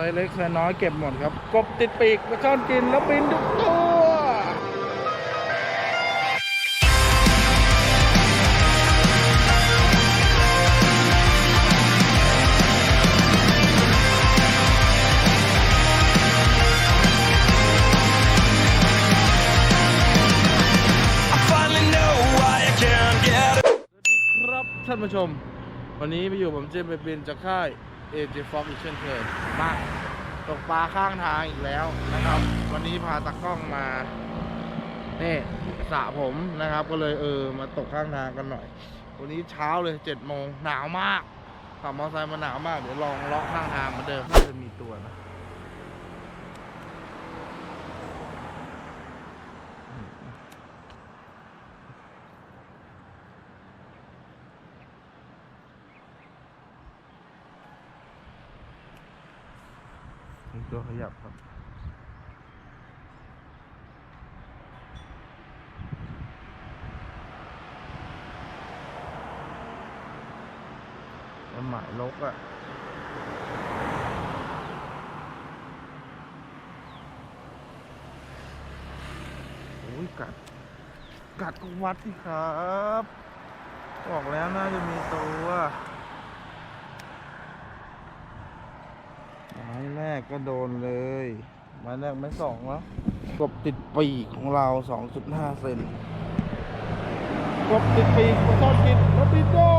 ไซส์เล็กไซส์น้อยเก็บหมดครับ กบติดปีกมาช่อนกินแล้วบินทุกตัวสวัสดีครับท่านผู้ชม วันนี้มาอยู่ผมเจมส์เบบินจากค่ายเอเจฟ็อกอีกเช่นเคยมา ตกปลาข้างทางอีกแล้วนะครับ วันนี้พาตะกล้องมานี่สระผมนะครับ ก็เลยเออมาตกข้างทางกันหน่อย วันนี้เช้าเลยเจ็ดโมงหนาวมากขับมอเตอร์ไซค์มาหนาวมาก เดี๋ยวลองเลาะข้างทางเหมาเดิมน่าจะมีตัวนะ ตัวขยับครับมันหมายลกอะ่ะโอ้ยกัด กัดก็วัดสิครับ บอกแล้วน่าจะมีตัวไม้แร กก็โดนเลย ไม้แรกไม้สองแล้ว กบติดปีกของเรา 2.5 เซนกบติดปีกมาซ่อนกินแล้วบินได้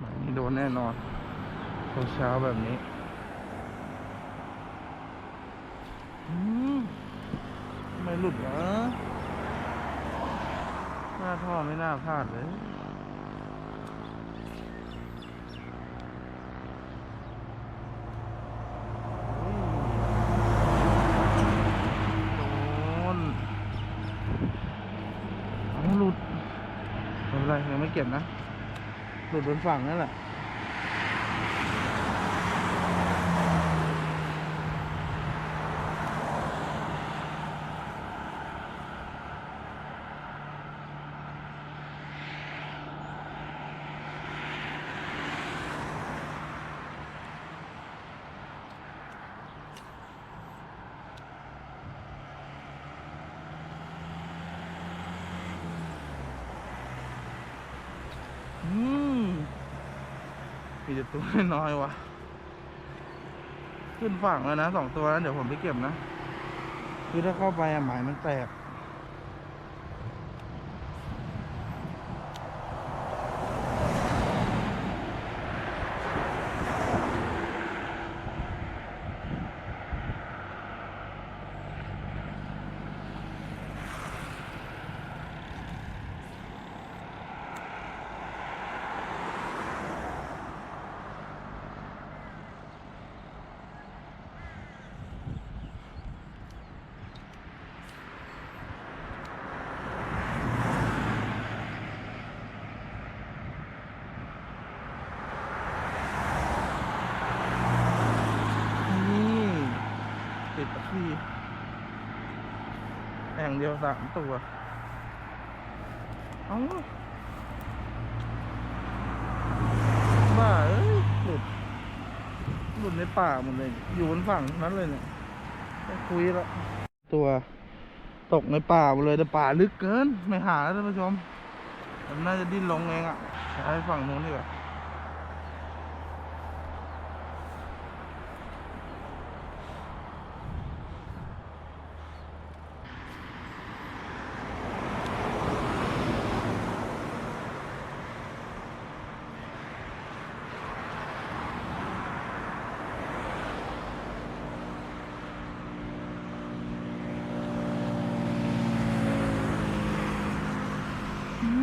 หมายนี้โดนแน่นอนเช้าๆแบบนี้อืมทำไม่หลุดวะหน้าท่อไม่น่าพลาดเลย โดนเอาหลุดไม่ เป็นไรยังไม่เก็บนะหลุดบนฝั่งนั่นแหละ อืม มีแต่ตัวน้อยวะขึ้นฝั่งแล้วนะสองตัวแล้วเดี๋ยวผมไปเก็บนะ คือถ้าเข้าไปอะหมายมันแตก นี่ติดตะขี้ แอ่งเดียวสามตัวเอ้าบ้าเอ้ยหลุด หลุดในป่าหมดเลย อยู่บนฝั่งนั้นเลยเนี่ยต้องคุยแล้วตัวตกในป่าหมดเลยแต่ป่าลึกเกิน ไม่หาแล้วท่านผู้ชมมันน่าจะดิ้นลงเองอะ่ะใช้ฝั่งนู้นดีกว่า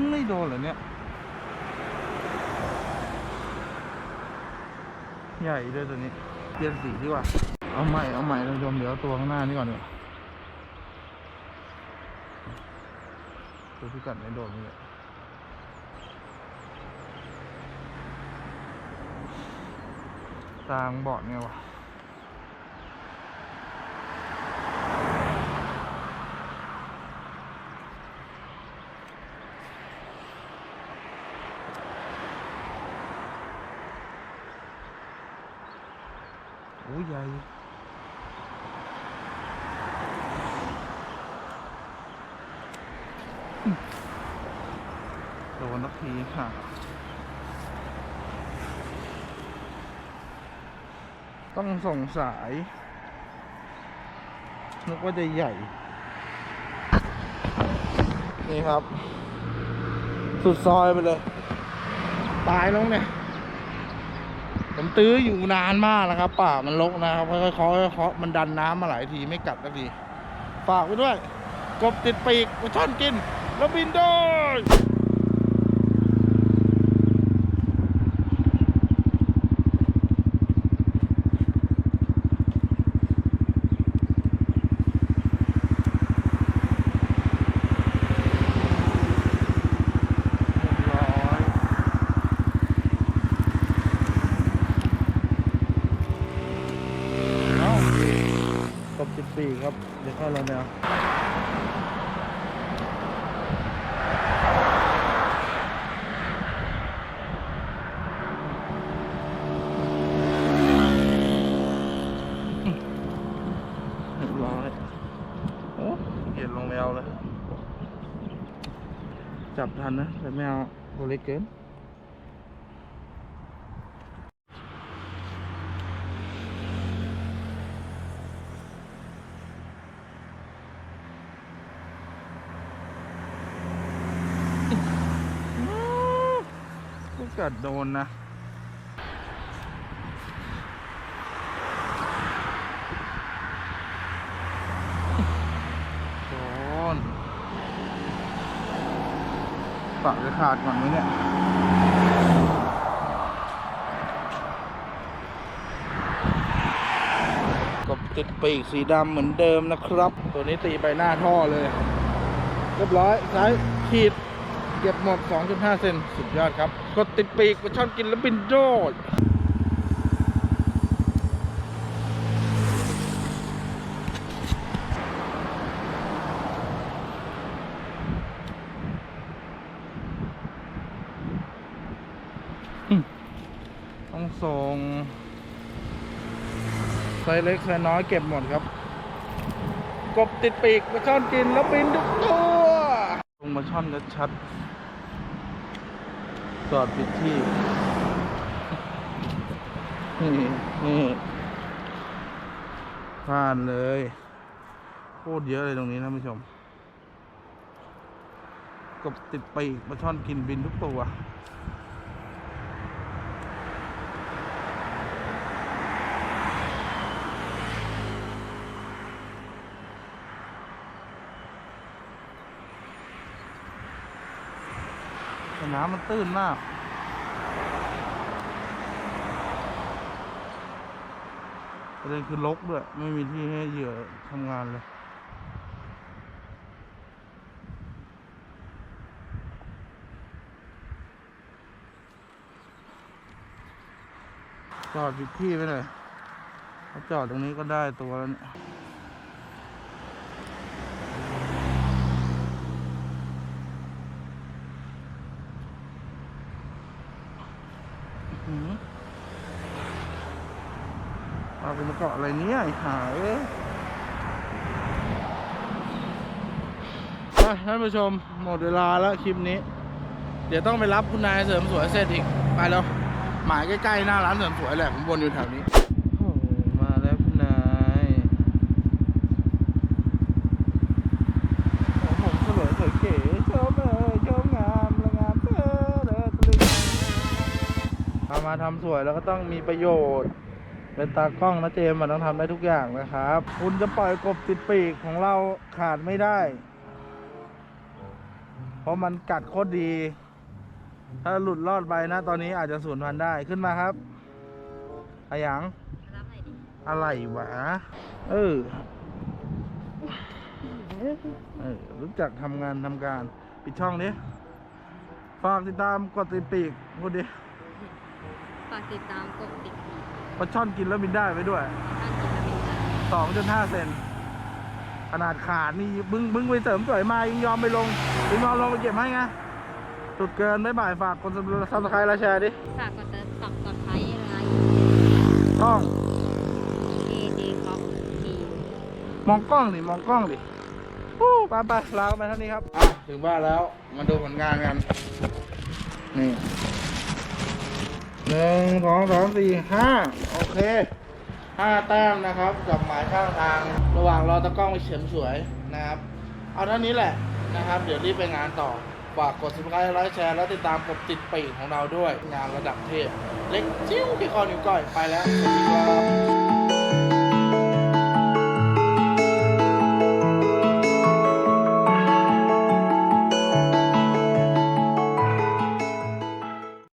ไม่ โดนเหรอเนี่ย ใหญ่ด้วยตัวนี้ เปลี่ยนสีดีกว่า เอาใหม่ เอาใหม่ท่าชมเดี๋ยวตัวข้างหน้านี่ก่อนดีกว่าตัวที่กัดไม่โดนนี่แหละตางบอดไงวะ ใหญ่โดนนักทีค่ะต้องส่งสาย นึกว่าจะใหญ่ นี่ครับ สุดซอยไปเลย ตายแล้วเนี่ย ผมตื้ออยู่นานมากนะครับ ป่ามันรกนะครับค่อยๆเคาะค่อยๆเคาะมันดันน้ำมาหลายทีไม่กัดสักทีฝากไว้ด้วย กบติดปีกมาช่อนกิน แล้วบินโดยเรียบร้อยเอ้ากบติดปีกครับ เดี๋ยวเข้าเราแนวเรียบร้ออเกียดลงแมวเลยจับทันนะแต่แมวตัวเล็กเกิน ก็กัดโดนนะโดนปากจะขาดก่อนไหมเนี่ยกบติดปีกสีดำเหมือนเดิมนะครับ ตัวนี้ตีไปหน้าท่อเลย เรียบร้อยซ้ขีด เก็บหมด 2.5 เซนสุดยอดครับ กดติดปีกปลาช่อนกินแล้วบินโดดต้องส่งไซส์เล็กไซส์น้อยเก็บหมดครับ กบติดปีกปลาช่อนกินแล้วบินทุกตัว มาช่อนชัดๆจอดผิดที่ นี่นี่ผ่านเลยโคตรเยอะเลยตรงนี้นะผู้ชมกบติดปีกปลาช่อนกินบินทุกตัว แต่น้ำมันตื้นมากประเด็นคือลกด้วย ไม่มีที่ให้เหยื่อทำงานเลยจอดผิดที่ไปเลยถ้าจอดตรงนี้ก็ได้ตัวแล้วเนี่ย มเอาไปมาเกาะอะไรเนี่ยหาเอ้ยท่านผู้ชม หมดเวลาแล้วคลิปนี้ เดี๋ยวต้องไปรับคุณนายเสริมสวยเสร็จอีก ไปแล้ว หมายใกล้ๆ หน้าร้านเสริมสวยแหละผมวนอยู่แถวนี้ มาทำสวยแล้วก็ต้องมีประโยชน์ เป็นตากล้องนะเจมมันต้องทำได้ทุกอย่างนะครับ คุณจะปล่อยกบติดปีกของเราขาดไม่ได้ เพราะมันกัดโคตรดี ถ้าหลุดรอดไปนะ ตอนนี้อาจจะสูญพันธุ์ได้ขึ้นมาครับอะหยังอะไรวะ เออเออรู้จักทำงานทำการ ปิดช่องดิฝากติดตามกดติดปีกพูดดิ ฝากติดตามกดติดตามปลาช่อนกินแล้วบินได้ไปด้วย ท่านกินแล้วเป็นได้สองจุดห้าเซนขนาดขาดนี่บึ้งบึ้งไปเสริมสวยมายังยอมไปลงยังยอมลงไปเก็บให้ไงสุดเกินไม่บ่ายฝากคนซับสไครต์และแชร์ดิฝากกดติดตามกดไลค์อะไรต้องมองกล้องดิมองกล้องดิโอ้ไปไปลาไปเท่านี้ครับอะถึงบ้านแล้วมาดูผลงานกันนี่ หนึ่งสองสามสี่ห้าโอเคห้าแต้มนะครับกับหมายข้างทางระหว่างรอตะกล้องไปเฉิมสวยนะครับ เอาเท่านี้แหละนะครับ เดี๋ยวรีบไปงานต่อฝากกด subscribe ไลค์แชร์ แล้วติดตามกดติดปีกของเราด้วย งานระดับเทพ เล็กจิ้วที่คอนิ้วก้อยไปแล้วสวัสดีครับ